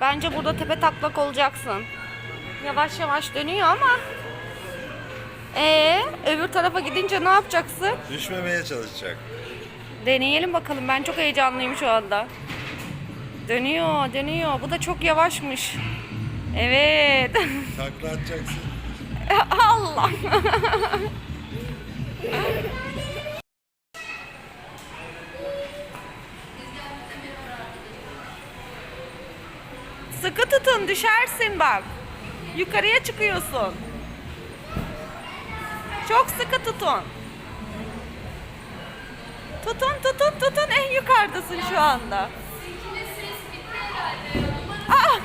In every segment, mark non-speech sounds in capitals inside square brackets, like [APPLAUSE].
Bence burada tepe taklak olacaksın. Yavaş yavaş dönüyor ama. Ee, öbür tarafa gidince ne yapacaksın? Düşmemeye çalışacak. Deneyelim bakalım. Ben çok heyecanlıyım şu anda. Dönüyor, dönüyor. Bu da çok yavaşmış. Evet. [LAUGHS] Takla atacaksın. Allah. [LAUGHS] Sıkı tutun düşersin bak. Yukarıya çıkıyorsun. Çok sıkı tutun. Tutun tutun tutun en yukarıdasın şu anda. Aa!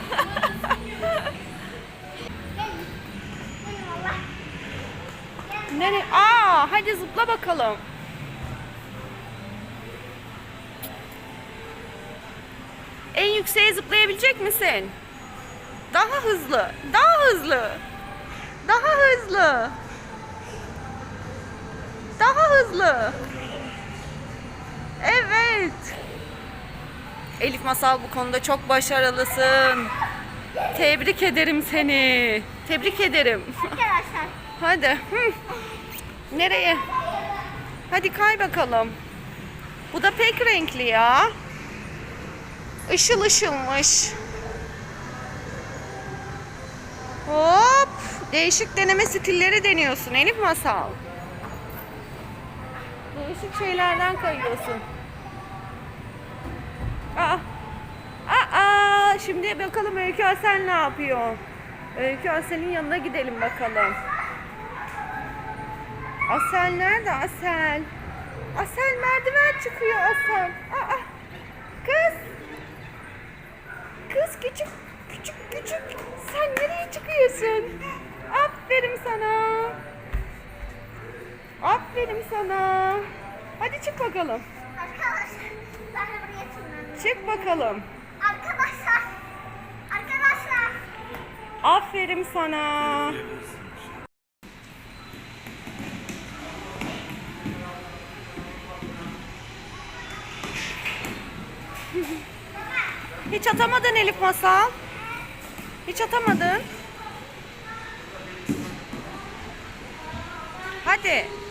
[LAUGHS] Nere? Aa, hadi zıpla bakalım. Yükseğe zıplayabilecek misin? Daha hızlı, daha hızlı. Daha hızlı. Daha hızlı. Evet. Elif Masal bu konuda çok başarılısın. Tebrik ederim seni. Tebrik ederim. Arkadaşlar Hadi. Hı. Nereye? Hadi kay bakalım. Bu da pek renkli ya. Işıl ışılmış. Hop. Değişik deneme stilleri deniyorsun Elif Masal. Değişik şeylerden kayıyorsun. Aa. Aa, şimdi bakalım Öykü Asel ne yapıyor? Öykü Asel'in yanına gidelim bakalım. Asel nerede Asel? Asel merdiven çıkıyor Asel. Aa, çıkıyorsun? Aferin sana. Aferin sana. Hadi çık bakalım. arkadaşlar ben de buraya tırmanıyorum. Çık bakalım. Arkadaşlar arkadaşlar Aferin sana. Hiç atamadın Elif Masal. Hiç atamadın. Hadi.